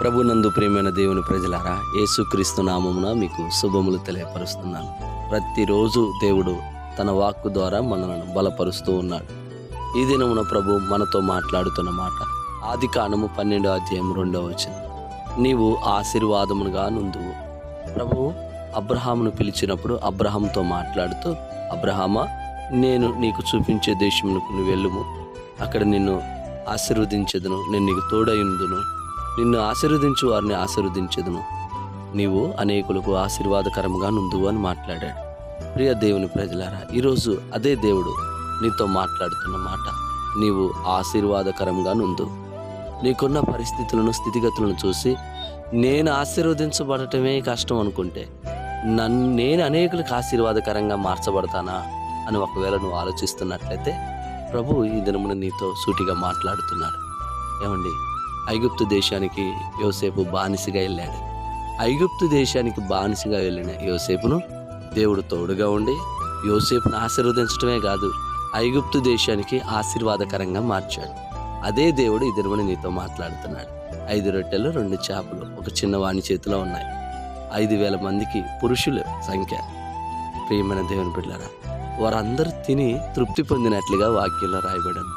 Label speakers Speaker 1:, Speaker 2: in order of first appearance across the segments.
Speaker 1: ప్రభునందు ప్రియమైన దేవుని ప్రజలారా యేసుక్రీస్తు నామమున మీకు శుభములు తెలియపరుస్తున్నాను. ప్రతిరోజు దేవుడు తన వాక్కు ద్వారా మనలను బలపరుస్తూ ఉన్నాడు. ఈ దినమున ప్రభు మనతో మాట్లాడుతున్న మాట ఆది కాలము పన్నెండో అధ్యాయం రెండో వచ్చింది నీవు ఆశీర్వాదమునుగా నుందువు ప్రభు అబ్రహామును పిలిచినప్పుడు అబ్రహాంతో మాట్లాడుతూ అబ్రహామా నేను నీకు చూపించే దేశమునకు నువ్వు వెళ్ళుము. అక్కడ నిన్ను ఆశీర్వదించదును నేను నీకు తోడయుందును నిన్ను ఆశీర్వదించు వారిని ఆశీర్వదించదును. నీవు అనేకులకు ఆశీర్వాదకరంగా నుందువు అని మాట్లాడాడు. ప్రియ దేవుని ప్రజలారా ఈరోజు అదే దేవుడు నీతో మాట్లాడుతున్న మాట. నీవు ఆశీర్వాదకరంగా నుందు. నీకున్న పరిస్థితులను స్థితిగతులను చూసి నేను ఆశీర్వదించబడటమే కష్టం అనుకుంటే నన్ను నేను అనేకులకు ఆశీర్వాదకరంగా మార్చబడతానా అని ఒకవేళ నువ్వు ఆలోచిస్తున్నట్లయితే ప్రభు ఈ దినమున నీతో సూటిగా మాట్లాడుతున్నాడు. ఏమండి? ఐగుప్తు దేశానికి యోసేపు బానిసగా వెళ్ళాడు. ఐగుప్తు దేశానికి బానిసగా వెళ్ళిన యోసేపును దేవుడు తోడుగా ఉండి యోసేపును ఆశీర్వదించడమే కాదు ఐగుప్తు దేశానికి ఆశీర్వాదకరంగా మార్చాడు. అదే దేవుడు ఇద్దరుమని నీతో మాట్లాడుతున్నాడు. ఐదు రొట్టెలు రెండు చేపలు ఒక చిన్న వాణి చేతిలో ఉన్నాయి. ఐదు వేల మందికి పురుషుల సంఖ్య. ప్రియమైన దేవుని బిడ్డలారా వారందరూ తిని తృప్తి పొందినట్లుగా వాక్యంలో రాయబడను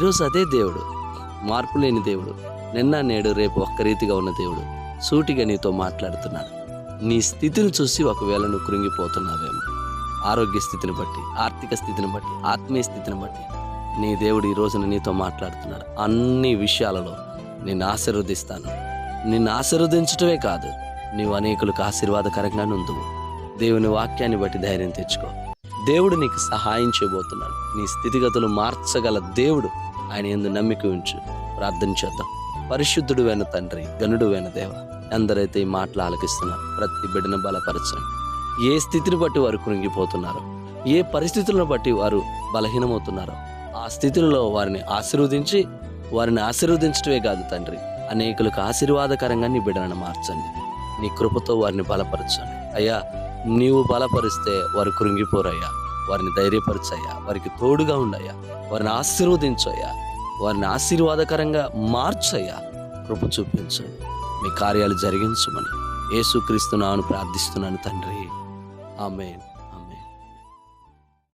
Speaker 1: ఈరోజు అదే దేవుడు మార్పు లేని దేవుడు నిన్న నేడు రేపు ఒక్క రీతిగా ఉన్న దేవుడు సూటిగా నీతో మాట్లాడుతున్నాడు. నీ స్థితిని చూసి ఒకవేళ నువ్వు కృంగిపోతున్నావేమో. ఆరోగ్య స్థితిని బట్టి ఆర్థిక స్థితిని బట్టి ఆత్మీయ స్థితిని బట్టి నీ దేవుడు ఈ రోజున నీతో మాట్లాడుతున్నాడు. అన్ని విషయాలలో నిన్ను ఆశీర్వదిస్తాను. నిన్ను ఆశీర్వదించటమే కాదు నీవు అనేకులకు ఆశీర్వాదకరంగా నుందువు. దేవుని వాక్యాన్ని బట్టి ధైర్యం తెచ్చుకో. దేవుడు నీకు సహాయం చేయబోతున్నాడు. నీ స్థితిగతులు మార్చగల దేవుడు ఆయన ఎందు నమ్మిక ఉంచు. ప్రార్థన చేద్దాం. పరిశుద్ధుడు అయిన తండ్రి గనుడు అయిన దేవ ఎందరైతే ఈ మాటలు ఆలకిస్తున్నారు ప్రతి బిడ్డను బలపరచండి. ఏ స్థితిని బట్టి వారు కృంగిపోతున్నారో ఏ పరిస్థితులను బట్టి వారు బలహీనమవుతున్నారో ఆ స్థితులలో వారిని ఆశీర్వదించి వారిని ఆశీర్వదించడమే కాదు తండ్రి అనేకులకు ఆశీర్వాదకరంగా నీ బిడ్డలను మార్చండి. నీ కృపతో వారిని బలపరచండి. అయ్యా నీవు బలపరిస్తే వారు కృంగిపోరయ్యా వారిని ధైర్యపరచయ్యా వారికి తోడుగా ఉండయ్యా వారిని ఆశీర్వదించయ్యా. వారిని ఆశీర్వాదకరంగా మార్చయ్యా. కృప చూపించండి. మీ కార్యాలు జరిగించమని యేసుక్రీస్తు నాను ప్రార్థిస్తున్నాను తండ్రి. ఆమె